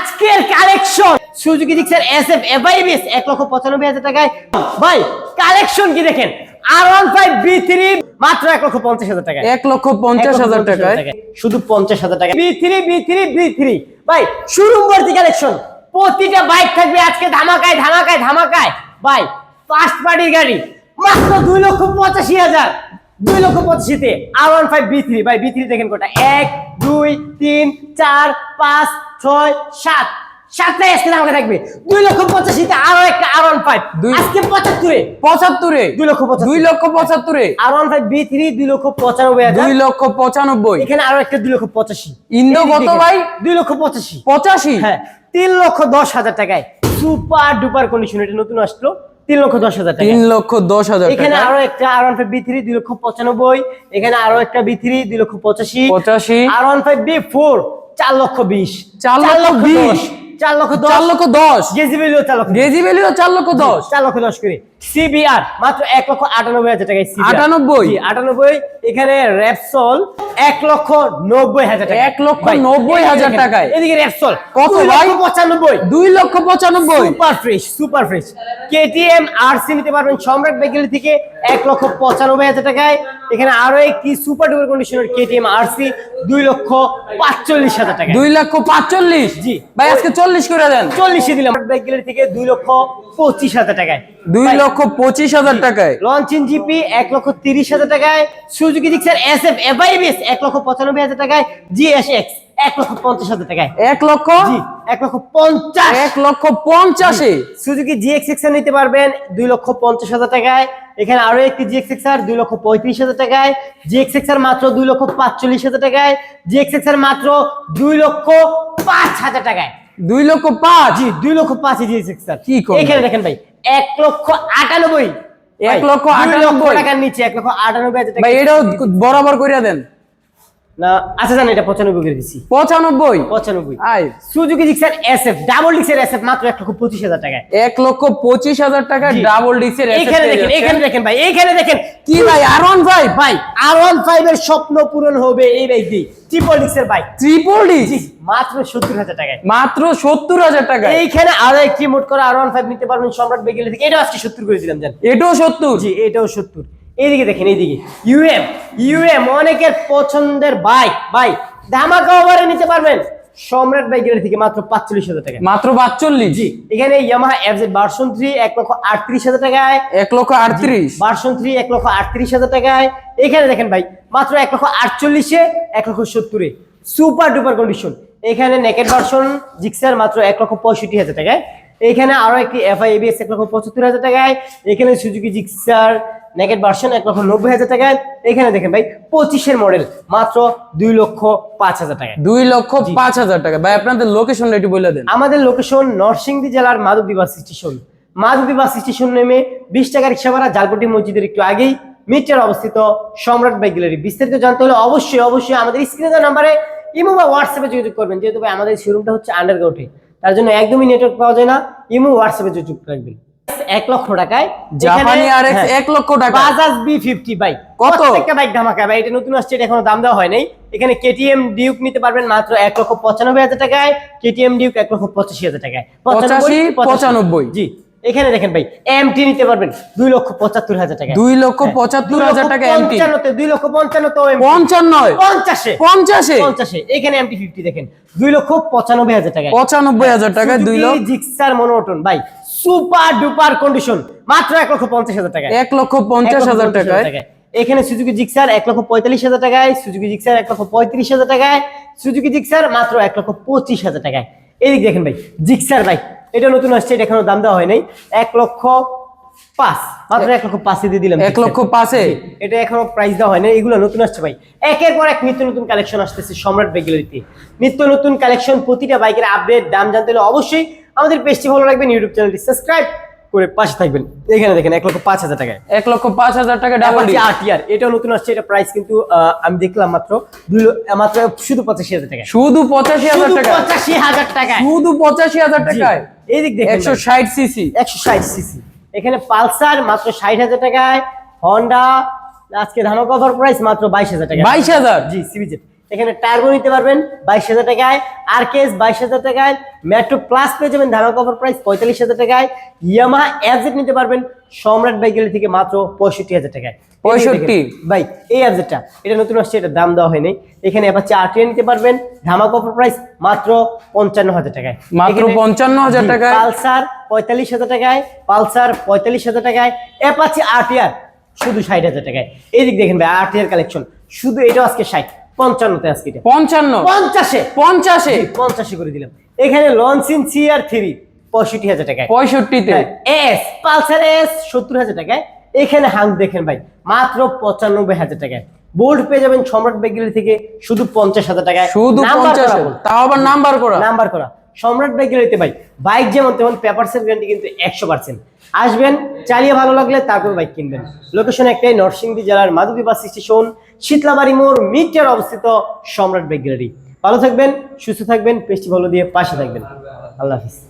আজকের collection Suzuki Gixxer S F FIBS এক লক্ষ পঁচানব্বই হাজার টাকায়। ভাই কালেকশন কি দেখেন? R one five V three মাত্র এক লক্ষ পঞ্চাশ হাজার টাকায়। এক লক্ষ পঞ্চাশ হাজার টাকায়। শুধু পঞ্চাশ হাজার টাকা V three V three V three ভাই শোরুম ভর্তি কালেকশন প্রতিটা বাইক থাকবে আজকে ধামাকায় ধামাকায় ধামাকায়। ভাই ফার্স্ট পার্টির গাড়ি। মাত্র দুই লক্ষ পঁচাশি হাজার। দুই lakh পঁচাশিতে R one five V three ভাই বি থ্রি দেখেন কোটা। এক দুই তিন চার পাঁচ ছয় সাত। সাতটাই আজকে ধামাকা থাকবে। দুই লক্ষ পঁচাশিতে আরও একটা আর ওয়ান ফাইভ আজকে পঁচাত্তরে। পঁচাত্তরে। দুই লক্ষ দুই লক্ষ পঁচাত্তরে। R one five V three দুই লক্ষ পঁচানব্বই দুই লক্ষ পঁচানব্বই। এখানে আরও একটা দুই লক্ষ পঁচাশি। ইন্দো কত ভাই? দুই লক্ষ পঁচাশি। পঁচাশি? হ্যাঁ তিন লক্ষ দশ হাজার টাকায় সুপার ডুপার কন্ডিশন এটা নতুন আসলো। তিন লক্ষ দশ হাজার টাকা তিন লক্ষ দশ হাজার এখানে আরও একটা R one five V three দুই লক্ষ পঁচানব্বই। এখানে আরও একটা বি থ্রি দুই লক্ষ পঁচাশি। পঁচাশি। R one five V four চার লক্ষ বিশ। চার লক্ষ বিশ। চার লক্ষ চার লক্ষ দশ। গেজি ভ্যালু চার লক্ষ। গেজি ভ্যালিও চার লক্ষ দশ। চার লক্ষ দশ করে। সিবিআর মাত্র এক লক্ষ আটানব্বই হাজার টাকায় আটানব্বই? আটানব্বই। এখানে র্যাপসল এক লক্ষ নব্বই হাজার টাকা এক লক্ষ নব্বই হাজার টাকায়। এদিকে র্যাপসল কত ভাই? লক্ষ পঁচানব্বই। দুই লক্ষ পঁচানব্বই। Super fresh super fresh. KTM RC নিতে পারবেন সম্রাট বেগেলি থেকে এক লক্ষ পঁচানব্বই হাজার টাকায়। এখানে আরও একটি সুপার ডুপার কন্ডিশনের কেটিএম আরসি দুই লক্ষ পাঁচচল্লিশ হাজার টাকা। দুই লক্ষ পাঁচচল্লিশ? জি। ভাই আজকে চল্লিশ করে দেন। চল্লিশে দিলাম। বেগেলি থেকে দুই লক্ষ পঁচিশ হাজার টাকায়। দুই লক্ষ পঁচিশ হাজার টাকায়। লঞ্চিন জিপি এক লক্ষ তিরিশ হাজার টাকায়। Suzuki Gixxer S F FIBS এক লক্ষ পঁচানব্বই হাজার টাকায়। জিএসএক্স এক লক্ষ পঞ্চাশ হাজার টাকায়। এক লক্ষ? জি। এক লক্ষ পঞ্চাশ। এক লক্ষ পঞ্চাশে সুজুকি জিএক্স আর নিতে পারবেন দুই লক্ষ পঞ্চাশ হাজার টাকায়। এখানে আরও একটি জিএক্স দুই লক্ষ পঁয়ত্রিশ হাজার টাকায়। জিএক্স মাত্র দুই লক্ষ পাঁচচল্লিশ হাজার টাকায়। জিএক্স মাত্র দুই লক্ষ পাঁচ হাজার টাকায়। দুই লক্ষ পাঁচ? জি দুই লক্ষ পাঁচ জিএক্স আর কি করবেন? এখানে দেখেন ভাই এক লক্ষ আটানব্বই। এক লক্ষ আটানব্বই। টাকার নিচে এক লক্ষ আটানব্বই হাজার টাকা এটাও বরাবর করিয়া দেন। না আচ্ছা জান এটা পঁচানব্বই করে দিচ্ছি পঁচানব্বই? পঁচানব্বই। আয়। সুজুকি জিক্সার এসএফ ডাবল ডিক্সের এসএফ মাত্র এক লক্ষ পঁচিশ হাজার টাকায়। এক লক্ষ পঁচিশ হাজার টাকা ডাবল ডিক্সের এখানে দেখেন এখানে দেখেন ভাই এখানে দেখেন। কি ভাই আর ওয়ান ফাইভ ভাই আর ওয়ান ফাইভ এর স্বপ্ন পূরণ হবে এই বাইক দিয়ে ট্রিপল ডিক্সের বাইক ট্রিপল ডিক্স মাত্র সত্তর হাজার টাকায়। মাত্র সত্তর হাজার টাকা এইখানে আরও একটি মোট করে আর ওয়ান ফাইভ নিতে পারবেন সম্রাট বেগেলে থেকে। এটাও আজকে সত্তর করে দিলাম জান। এটাও সত্তর? জি এটাও সত্তর। এইদিকে দেখেন এইদিকে। ইউএম ইউএম অনেকের পছন্দের বাইক ভাই ধামাকা ওভারে নিতে পারবেন। সম্রাট বাইকের থেকে মাত্র পাঁচচল্লিশ হাজার টাকা। মাত্র পাঁচচল্লিশ? জি এখানে ইয়ামাহা এফজেড ভার্সন থ্রি এক লক্ষ আটত্রিশ হাজার টাকায়। এক লক্ষ আটত্রিশ? ভার্সন থ্রি এক লক্ষ আটত্রিশ হাজার টাকায়। এখানে দেখেন ভাই মাত্র এক লক্ষ আটচল্লিশে এক লক্ষ সত্তরে। সুপার ডুপার কন্ডিশন এখানে নেকেট ভার্সন জিক্সার মাত্র এক লক্ষ পঁয়ষট্টি হাজার টাকায়। এখানে আরও একটি এফআই এবিএস এক লক্ষ পঁচাত্তর হাজার টাকায়। এখানে সুজুকি জিক্সার নেকেট ভার্সন এক লক্ষ নব্বই হাজার টাকায়। এখানে দেখেন ভাই পঁচিশের মডেল মাত্র দুই লক্ষ পাঁচ হাজার টাকায়। দুই লক্ষ পাঁচ হাজার টাকা। ভাই আপনাদের লোকেশনটা একটু বলে দেন। আমাদের লোকেশন নরসিংদী জেলার Madhabdi bus station Madhabdi bus station নেমে বিশ টাকা রিক্সা ভাড়া জালপটি মসজিদের একটু আগেই মিটার অবস্থিত সম্রাট বাইক গ্যালারি। বিস্তারিত জানতে হলে অবশ্যই অবশ্যই আমাদের স্ক্রিনে নাম্বারে ইমো বা হোয়াটসঅ্যাপে যোগাযোগ করবেন। যেহেতু ভাই আমাদের শোরুমটা হচ্ছে আন্ডারগ্রাউন্ডে তার জন্য একদমই নেটওয়ার্ক পাওয়া যায় না। ইমো হোয়াটসঅ্যাপে যোগাযোগ রাখবেন। এক লক্ষ টাকায়। জাপানি আর হ্যাঁ, এক লক্ষ টাকা। বাজাজ বি ফিফটি বাইক কত? প্রত্যেকটা বাইক ধামাকা ভাই এটা নতুন আসছে এটা এখনও দাম দেওয়া হয় নাই। এখানে কেটিএম ডিউক নিতে পারবেন মাত্র এক লক্ষ পঁচানব্বই হাজার টাকায়। কেটিএম ডিউক এক লক্ষ পঁচাশি হাজার টাকায়। পঁচাশি, পঁচানব্বই। জি এখানে দেখেন ভাই এমটি নিতে পারবেন দুই লক্ষ পঁচাত্তর হাজার টাকা দুই লক্ষ পঁচাত্তর হাজার টাকা এমটি দুই লক্ষ পঞ্চান্ন পঞ্চান্ন পঞ্চাশে। পঞ্চাশে? পঞ্চাশে। এখানে এমটি ফিফটি দেখেন দুই লক্ষ পঁচানব্বই হাজার টাকা পঁচানব্বই হাজার টাকা দুই লক্ষ। জিক্সার মনোটন ভাই সুপার ডুপার কন্ডিশন মাত্র এক লক্ষ পঞ্চাশ হাজার টাকা এক লক্ষ পঞ্চাশ হাজার টাকায়। এখানে সুজুকি জিক্সার এক লক্ষ পঁয়তাল্লিশ হাজার টাকায় সুজুকি জিক্সার এক লক্ষ পঁয়ত্রিশ হাজার টাকায় সুজুকি জিক্সার মাত্র এক লক্ষ পঁচিশ হাজার টাকায়। এদিকে দেখেন ভাই জিক্সার ভাই এটা নতুন আসছে এটা এখনও দাম দেওয়া হয় নাই। এক লক্ষ পাঁচ মাত্র এক লক্ষ পাঁচে দিয়ে দিলাম এক লক্ষ পাঁচে? এটা এখনও প্রাইস দেওয়া হয় না এগুলো নতুন আসছে ভাই। একের পর এক নিত্য নতুন কালেকশন আসতেছে সম্রাট বাইক নিত্য নতুন কালেকশন প্রতিটা বাইকের আপডেট দাম জানতে হলে অবশ্যই আমাদের পেজটি ভালো রাখবেন ইউটিউব চ্যানেলটি সাবস্ক্রাইব করে পাশে থাকবেন। এখানে দেখেন এক লক্ষ পাঁচ হাজার টাকায়। এক লক্ষ পাঁচ হাজার টাকা ডাবল আরটিআর এটাও নতুন আসছে এটা প্রাইস কিন্তু আমি দেখলাম মাত্র দুই মাত্র শুধু পঁচাশি হাজার টাকা শুধু পঁচাশি হাজার টাকা পঁচাশি হাজার টাকা শুধু পঁচাশি হাজার টাকায়। এই দিক দেখেন একশো ষাট সিসি একশো ষাট সিসি এখানে পালসার মাত্র ষাট হাজার টাকায় হন্ডা আজকে ধামাকা অফার প্রাইস মাত্র বাইশ হাজার টাকা বাইশ হাজার? জি সিবিজেড এখানে টার্বো নিতে পারবেন বাইশ হাজার টাকায়। আর কেস বাইশ হাজার টাকায়। মেট্রো প্লাস পেয়ে যাবেন ধারণা কভার প্রাইস পঁয়তাল্লিশ হাজার টাকায়। ইয়ামা অ্যাবজেট নিতে পারবেন সম্রাট বাইক গ্যালারি থেকে মাত্র পঁয়ষট্টি হাজার টাকায়। পঁয়ষট্টি যে 65 দেখেন, ভাই এই অ্যাবজেটটা এটা নতুন আসছে এটা দাম দেওয়া হয়নি। এখানে অ্যাপাচি আরটিআর নিতে পারবেন ধামা কভার প্রাইস মাত্র পঞ্চান্ন হাজার টাকায়। মাত্র 55,000 জি, টাকায়? পালসার পঁয়তাল্লিশ হাজার টাকায় পালসার পঁয়তাল্লিশ হাজার টাকায় এপাচ্ছি অ্যাপাচি আরটিআর শুধু ষাট হাজার টাকায়। এই দিক দেখেন ভাই আরটিআর কালেকশন শুধু এটা আজকে ষাট। পঞ্চান্নতে আজকে পঞ্চান্ন। পঞ্চাশে। পঞ্চাশে। পঞ্চাশে করে দিলাম। এখানে লঞ্চিন সিআর থ্রি পঁয়ষট্টি হাজার টাকায়। পঁয়ষট্টিতে। এস পালসার এস সত্তর হাজার টাকায়। এখানে হাং দেখেন ভাই মাত্র পঁচানব্বই হাজার টাকায়। বোর্ড পেয়ে যাবেন সম্রাট বেগিলি থেকে শুধু পঞ্চাশ হাজার টাকায়। শুধু পঞ্চাশ। তাও আবার নাম্বার করা। নাম্বার করা। সম্রাট বাইক গ্যালারিতে ভাই বাইক যেমন তেমন পেপারসের গ্যারান্টি কিন্তু একশো পার্সেন্ট আসবেন, চালিয়ে ভালো লাগলে তারপর বাইক কিনবেন। লোকেশন একটাই, নরসিংদী জেলার মাধবী বাস স্টেশন শীতলাবাড়ি মোড় মিটার অবস্থিত সম্রাট বাইক গ্যালারি ভালো থাকবেন, সুস্থ থাকবেন, পেস্টি ভালো দিয়ে পাশে থাকবেন। আল্লাহ হাফিজ।